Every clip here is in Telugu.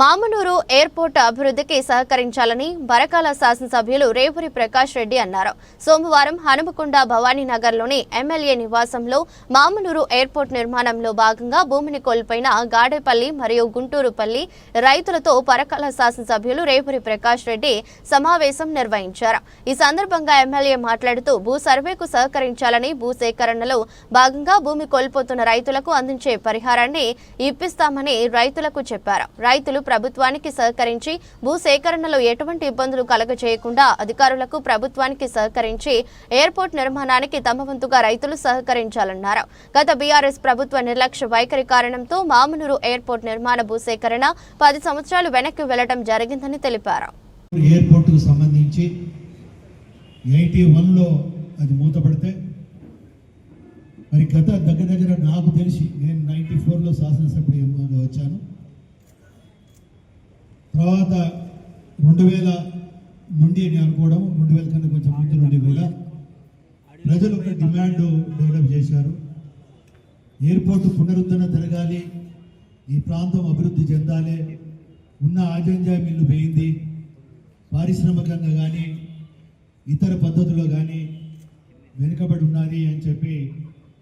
మామనూరు ఎయిర్పోర్ట్ అభివృద్ధికి సహకరించాలని బరకాల శాసనసభ్యులు రేవూరి ప్రకాష్ రెడ్డి అన్నారు. సోమవారం హనుమకొండ భవానీనగర్లోని ఎమ్మెల్యే నివాసంలో మామనూరు ఎయిర్పోర్ట్ నిర్మాణంలో భాగంగా భూమిని కోల్పోయిన గాడేపల్లి మరియు గుంటూరుపల్లి రైతులతో పరకాల శాసనసభ్యులు రేపురి ప్రకాష్ రెడ్డి సమావేశం నిర్వహించారు. ఈ సందర్భంగా ఎమ్మెల్యే మాట్లాడుతూ భూ సర్వేకు సహకరించాలని భూ సేకరణలో భాగంగా భూమి కోల్పోతున్న రైతులకు అందించే పరిహారాన్ని ఇప్పిస్తామని రైతులకు చెప్పారు. రైతులు ప్రభుత్వానికి సహకరించి భూసేకరణలో ఎటువంటి ఇబ్బందులు కలగజేయకుండా అధికారులకు ప్రభుత్వానికి సహకరించి ఎయిర్పోర్ట్ నిర్మాణానికి తమ వంతుగా రైతులు సహకరించాలన్నారు. గత బీఆర్ఎస్ ప్రభుత్వ నిర్లక్ష్య వైఖరి కారణంతో మామనూరు ఎయిర్పోర్ట్ నిర్మాణ భూసేకరణ పది సంవత్సరాలు వెనక్కి వెళ్ళడం జరిగిందని తెలిపారు. ఎయిర్పోర్టుకు సంబంధించి ఎయిటీ వన్లో అది మూతపడితే మరి గత దగ్గర దగ్గర నాకు తెలిసి నేను నైంటీ ఫోర్లో శాసనసభ్యుడు వచ్చాను. తర్వాత రెండు వేల నుండి నేను అనుకోవడం రెండు వేల కన్నా కొంచెం ముందు నుండి కూడా ప్రజలు ఒక డిమాండ్ డెవలప్ చేశారు. ఎయిర్పోర్ట్ పునరుద్ధరణ జరగాలి ఈ ప్రాంతం అభివృద్ధి చెందాలి ఉన్న ఆజంజా మిల్లు పోయింది. పారిశ్రామికంగా కానీ ఇతర పద్ధతుల్లో కానీ వెనుకబడి ఉన్నది అని చెప్పి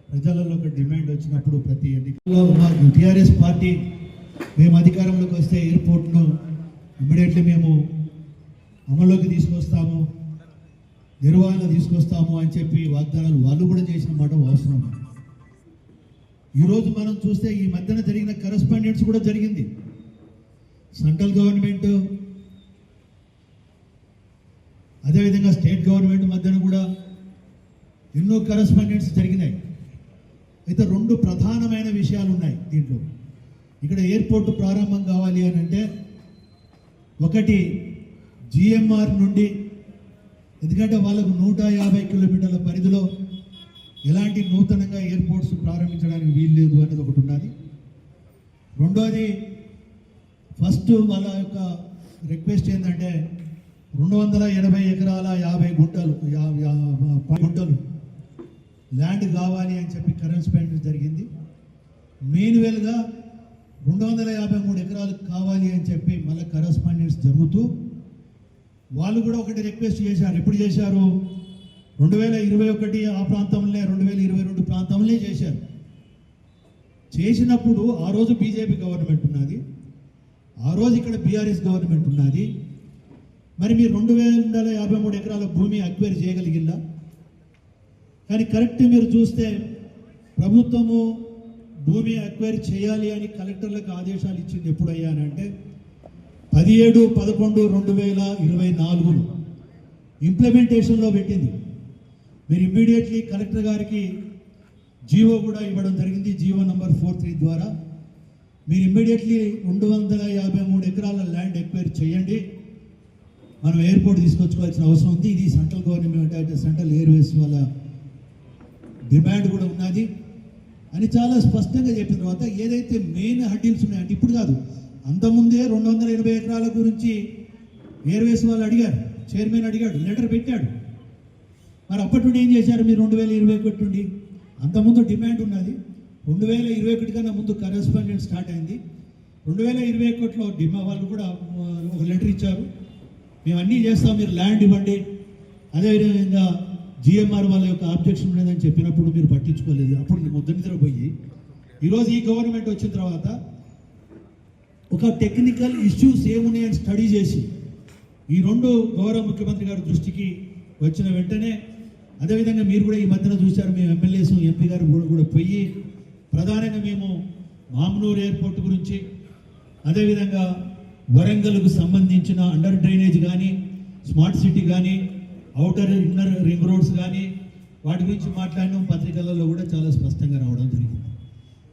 ప్రజలలో ఒక డిమాండ్ వచ్చినప్పుడు ప్రతి ఎన్నికల్లో మాకు టీఆర్ఎస్ పార్టీ మేము అధికారంలోకి వస్తే ఎయిర్పోర్ట్ను ఇమ్మీడియట్లీ మేము అమల్లోకి తీసుకొస్తాము నిర్వహణ తీసుకొస్తాము అని చెప్పి వాగ్దానాలు వాళ్ళు కూడా చేసిన మాట అవసరం. ఈరోజు మనం చూస్తే ఈ మధ్యన జరిగిన కరస్పాండెన్స్ కూడా జరిగింది. సెంట్రల్ గవర్నమెంట్ అదేవిధంగా స్టేట్ గవర్నమెంట్ మధ్యన కూడా ఎన్నో కరస్పాండెన్స్ జరిగినాయి. అయితే రెండు ప్రధానమైన విషయాలు ఉన్నాయి దీంట్లో. ఇక్కడ ఎయిర్పోర్ట్ ప్రారంభం కావాలి అని అంటే ఒకటి జిఎంఆర్ నుండి ఎందుకంటే వాళ్ళకు నూట యాభై కిలోమీటర్ల పరిధిలో ఎలాంటి నూతనంగా ఎయిర్పోర్ట్స్ ప్రారంభించడానికి వీలు లేదు అనేది ఒకటి ఉన్నది రెండోది ఫస్ట్ వాళ్ళ యొక్క రిక్వెస్ట్ ఏంటంటే రెండు వందల ఎనభై ఎకరాల యాభై గుంటలు యా- పది గుంటలు ల్యాండ్ కావాలి అని చెప్పి కరెన్స్పెండ్ జరిగింది. మెయిన్వెల్గా రెండు వందల యాభై మూడు ఎకరాలు కావాలి అని చెప్పి మళ్ళీ కరస్పాండెన్స్ జరుగుతూ వాళ్ళు కూడా ఒకటి రిక్వెస్ట్ చేశారు. ఎప్పుడు చేశారు? రెండు వేల ఇరవై ఒకటి ఆ ప్రాంతంలో రెండు వేల ఇరవై రెండు ప్రాంతంలో చేశారు. చేసినప్పుడు ఆ రోజు బీజేపీ గవర్నమెంట్ ఉన్నది. ఆ రోజు ఇక్కడ బీఆర్ఎస్ గవర్నమెంట్ ఉన్నది. మరి మీరు రెండు వేల యాభై మూడు ఎకరాల భూమి అక్వైర్ చేయగలిగిందా? కానీ కరెక్ట్ మీరు చూస్తే ప్రభుత్వము భూమి అక్వైర్ చేయాలి అని కలెక్టర్లకు ఆదేశాలు ఇచ్చింది ఎప్పుడయ్యానంటే పదిహేడు పదకొండు రెండు వేల ఇరవై నాలుగులో ఇంప్లిమెంటేషన్లో పెట్టింది. మీరు ఇమ్మీడియట్లీ కలెక్టర్ గారికి జీవో కూడా ఇవ్వడం జరిగింది జీవో నంబర్ ఫోర్ త్రీ ద్వారా. మీరు ఇమ్మీడియట్లీ రెండు వందల యాభై మూడు ఎకరాల ల్యాండ్ ఎక్వైర్ చేయండి. మనం ఎయిర్పోర్ట్ తీసుకొచ్చుకోవాల్సిన అవసరం ఉంది. ఇది సెంట్రల్ గవర్నమెంట్ అంటే సెంట్రల్ ఎయిర్వేస్ వాళ్ళ డిమాండ్ కూడా ఉన్నది. అని చాలా స్పష్టంగా చెప్పిన తర్వాత ఏదైతే మెయిన్ హడ్డీల్స్ ఉన్నాయంటే ఇప్పుడు కాదు అంతకుముందే రెండు వందల ఎనభై ఎకరాల గురించి ఎయిర్వేస్ వాళ్ళు అడిగారు చైర్మన్ అడిగాడు లెటర్ పెట్టాడు. మరి అప్పటి నుండి ఏం చేశారు మీరు రెండు వేల ఇరవై ఒకటి నుండి? అంతకుముందు డిమాండ్ ఉన్నది రెండు వేల ఇరవై ఒకటి కన్నా ముందు కరెస్పాండెంట్ స్టార్ట్ అయింది. రెండు వేల ఇరవై ఒకటిలో డిమా వాళ్ళు కూడా ఒక లెటర్ ఇచ్చారు. మేము అన్నీ చేస్తాం మీరు ల్యాండ్ ఇవ్వండి. అదేవిధంగా జిఎంఆర్ వాళ్ళ యొక్క ఆబ్జెక్షన్ లేదని చెప్పినప్పుడు మీరు పట్టించుకోలేదు. అప్పుడు ముద్ద నిద్ర పోయి ఈరోజు ఈ గవర్నమెంట్ వచ్చిన తర్వాత ఒక టెక్నికల్ ఇష్యూస్ ఏమున్నాయని స్టడీ చేసి ఈ రెండు గౌరవ ముఖ్యమంత్రి గారి దృష్టికి వచ్చిన వెంటనే అదేవిధంగా మీరు కూడా ఈ మధ్యన చూశారు మేము ఎమ్మెల్యేస్ ఎంపీ గారు కూడా కూడా పోయి ప్రధానంగా మేము మామనూరు ఎయిర్పోర్ట్ గురించి అదేవిధంగా వరంగల్కు సంబంధించిన అండర్ డ్రైనేజ్ కానీ స్మార్ట్ సిటీ కానీ అవుటర్ ఇన్నర్ రింగ్ రోడ్స్ కానీ వాటి గురించి మాట్లాడినాం. పత్రికలలో కూడా చాలా స్పష్టంగా రావడం జరిగింది.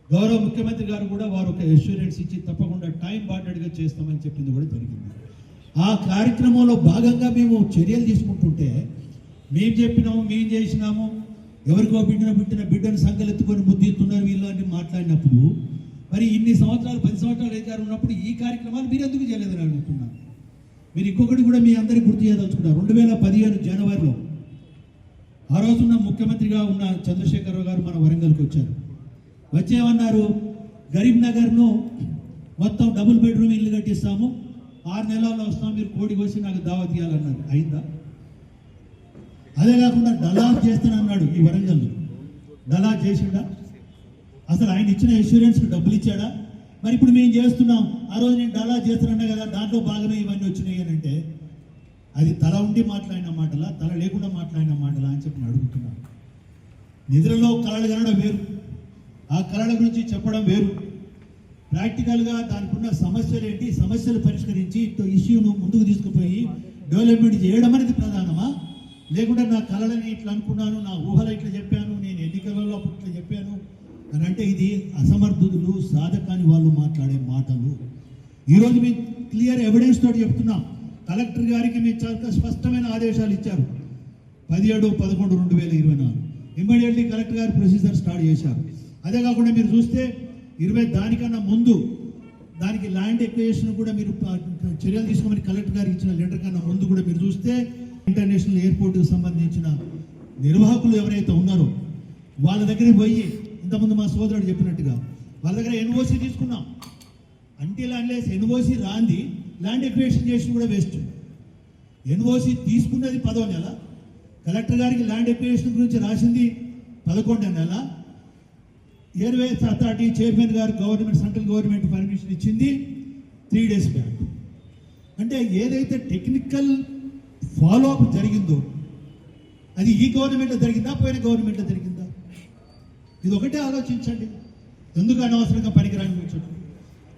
గౌరవ ముఖ్యమంత్రి గారు కూడా వారు ఒక ఎష్యూరెన్స్ ఇచ్చి తప్పకుండా టైం బాటెడ్గా చేస్తామని చెప్పింది కూడా జరిగింది. ఆ కార్యక్రమంలో భాగంగా మేము చర్యలు తీసుకుంటుంటే మేము చెప్పినాము మేము చేసినాము. ఎవరికో బిడ్డన పుట్టిన బిడ్డను సంకలెత్తుకొని ముద్దిస్తున్నారు వీళ్ళు అని మాట్లాడినప్పుడు మరి ఇన్ని సంవత్సరాలు పది సంవత్సరాలు అధికారం ఉన్నప్పుడు ఈ కార్యక్రమాలు మీరు ఎందుకు చేయలేదని అడుగుతున్నాను మీరు ఇంకొకటి కూడా మీ అందరికీ గుర్తు చేయదలుచుకున్నారు రెండు వేల పదిహేను జనవరిలో ఆ రోజున్న ముఖ్యమంత్రిగా ఉన్న చంద్రశేఖరరావు గారు మన వరంగల్కి వచ్చారు. వచ్చేమన్నారు? గరీబ్ నగర్ను మొత్తం డబుల్ బెడ్రూమ్ ఇల్లు కట్టిస్తాము. ఆరు నెలల్లో వస్తాం మీరు కోడి కోసి నాకు దావా తీయాలన్నారు అయిందా? అదే కాకుండా డలార్ చేస్తానన్నాడు ఈ వరంగల్ డలార్ చేసిండా? అసలు ఆయన ఇచ్చిన ఇన్సూరెన్స్కి డబ్బులు ఇచ్చాడా? మరి ఇప్పుడు మేము చేస్తున్నాం. ఆ రోజు నేను డలా చేస్తున్నా కదా దాంట్లో భాగమే ఇవన్నీ వచ్చినాయి అని అంటే అది తల ఉండి మాట్లాడిన మాటలా తల లేకుండా మాట్లాడిన మాటలా అని చెప్పి అడుగుతున్నాను నిద్రలో కళలు కనడం వేరు. ఆ కళల గురించి చెప్పడం వేరు. ప్రాక్టికల్గా దానికి ఉన్న సమస్యలు ఏంటి? సమస్యలు పరిష్కరించి ఇష్యూను ముందుకు తీసుకుపోయి డెవలప్మెంట్ చేయడం అనేది ప్రధానమా? లేకుంటే నా కళలని ఇట్లా అనుకున్నాను నా ఊహలు ఇట్లా చెప్పాను నేను ఎన్నికలలో అప్పుడు ఇట్లా చెప్పాను. అని అంటే ఇది అసమర్థులు సాధకాని వాళ్ళు మాట్లాడే మాటలు. ఈరోజు మేము క్లియర్ ఎవిడెన్స్ తోటి చెప్తున్నాం. కలెక్టర్ గారికి మీరు చాలా స్పష్టమైన ఆదేశాలు ఇచ్చారు. పదిహేడు పదకొండు రెండు వేల ఇరవై నాలుగు. ఇమ్మీడియట్లీ కలెక్టర్ గారు ప్రొసీజర్ స్టార్ట్ చేశారు. అదే కాకుండా మీరు చూస్తే ఇరవై దానికన్నా ముందు దానికి ల్యాండ్ ఎక్వేషన్ కూడా మీరు చర్యలు తీసుకోమని కలెక్టర్ గారికి ఇచ్చిన లెటర్ కన్నా ముందు కూడా మీరు చూస్తే ఇంటర్నేషనల్ ఎయిర్పోర్ట్కి సంబంధించిన నిర్వాహకులు ఎవరైతే ఉన్నారో వాళ్ళ దగ్గరికి పోయి ఇంతకుముందు మా సోదరుడు చెప్పినట్టుగా వాళ్ళ దగ్గర ఎన్ఓసి తీసుకున్నాం. అంటే ల్యాండ్లెస్ ఎన్ఓసి రాంది ల్యాండ్ ఎక్వేషన్ చేసి కూడా వేస్ట్. ఎన్ఓసి తీసుకున్నది పదో నెల కలెక్టర్ గారికి ల్యాండ్ ఎక్వేషన్ గురించి రాసింది పదకొండో నెల. ఎయిర్వేస్ అథారిటీ చైర్మన్ గారు గవర్నమెంట్ సెంట్రల్ గవర్నమెంట్ పర్మిషన్ ఇచ్చింది త్రీ డేస్ బ్యాక్. అంటే ఏదైతే టెక్నికల్ ఫాలో అప్ జరిగిందో అది ఈ గవర్నమెంట్లో జరిగిందా పోయిన గవర్నమెంట్లో జరిగిందా? ఇది ఒకటే ఆలోచించండి. ఎందుకు అనవసరంగా పనికిరాని కూర్చోండి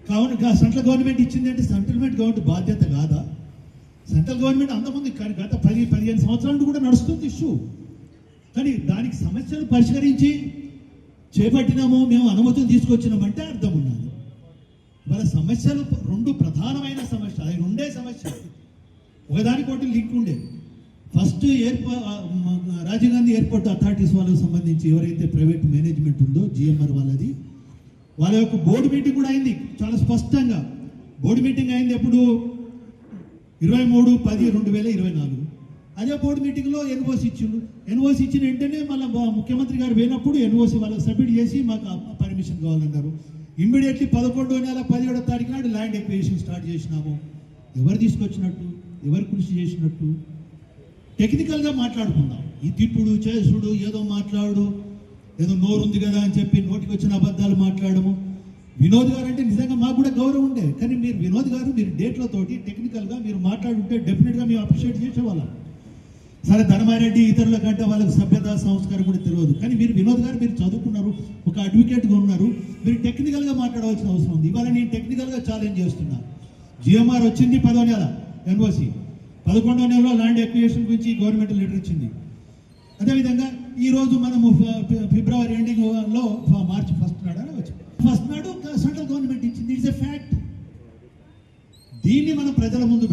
కావున సెంట్రల్ గవర్నమెంట్ ఇచ్చింది అంటే సెంట్రల్ గవర్నమెంట్ బాధ్యత కాదా? సెంట్రల్ గవర్నమెంట్ అంతమంది కానీ గత పది పదిహేను సంవత్సరాలు కూడా నడుస్తుంది ఇష్యూ. కానీ దానికి సమస్యలు పరిష్కరించి చేపట్టినాము మేము అనుమతులు తీసుకొచ్చినామంటే అర్థం ఉన్నది. వాళ్ళ సమస్యలు రెండు ప్రధానమైన సమస్య అది రెండే సమస్యలు. ఒకదానికోటి లింక్ ఉండే first airport Rajiv Gandhi airport authorities వాళ్ళకి సంబంధించి ఎవరైతే ప్రైవేట్ మేనేజ్మెంట్ ఉందో జిఎంఆర్ వాళ్ళది వాళ్ళ యొక్క బోర్డు మీటింగ్ కూడా అయింది చాలా స్పష్టంగా. బోర్డు మీటింగ్ అయింది ఎప్పుడు? ఇరవై మూడు పది రెండు వేల ఇరవై నాలుగు. అదే బోర్డు మీటింగ్లో ఎన్ఓసి ఇచ్చిండు. ఎన్ఓసి ఇచ్చిన వెంటనే మళ్ళీ ముఖ్యమంత్రి గారు పోయినప్పుడు ఎన్ఓసి వాళ్ళకి సబ్మిట్ చేసి మాకు పర్మిషన్ కావాలన్నారు. ఇమ్మీడియట్లీ పదకొండో నెల పదిహేడో తారీఖు నాడు ల్యాండ్ ఎక్వేషన్ స్టార్ట్ చేసినాము. ఎవరు తీసుకొచ్చినట్టు? ఎవరు కృషి చేసినట్టు? టెక్నికల్గా మాట్లాడుకుందాం. ఈ తిట్టుడు చేసుడు ఏదో మాట్లాడు ఏదో నోరు ఉంది కదా అని చెప్పి నోటికి వచ్చిన అబద్ధాలు మాట్లాడము. వినోద్ గారు అంటే నిజంగా మాకు కూడా గౌరవం ఉండే. కానీ మీరు వినోద్ గారు మీరు డేట్లతోటి టెక్నికల్గా మీరు మాట్లాడుంటే డెఫినెట్గా మేము అప్రిషియేట్ చేసేవాళ్ళం. సరే ధర్మారెడ్డి ఇతరుల కంటే వాళ్ళకి సభ్యత సంస్కారం కూడా తెలియదు. కానీ మీరు వినోద్ గారు మీరు చదువుకున్నారు ఒక అడ్వకేట్గా ఉన్నారు. మీరు టెక్నికల్గా మాట్లాడవలసిన అవసరం ఉంది. ఇవాళ నేను టెక్నికల్గా ఛాలెంజ్ చేస్తున్నా. జిఎంఆర్ వచ్చింది పదో నెల ఎన్ఓసి. పదకొండో నెలలో ల్యాండ్ ఎక్వియేషన్ గురించి గవర్నమెంట్ లెటర్ ఇచ్చింది. అదేవిధంగా ఈ రోజు మనము ఫిబ్రవరి ఎండింగ్లో మార్చి ఫస్ట్ నాడు ఫస్ట్ నాడు సెంట్రల్ గవర్నమెంట్ ఇచ్చింది. It's a fact. దీన్ని మనం ప్రజల ముందు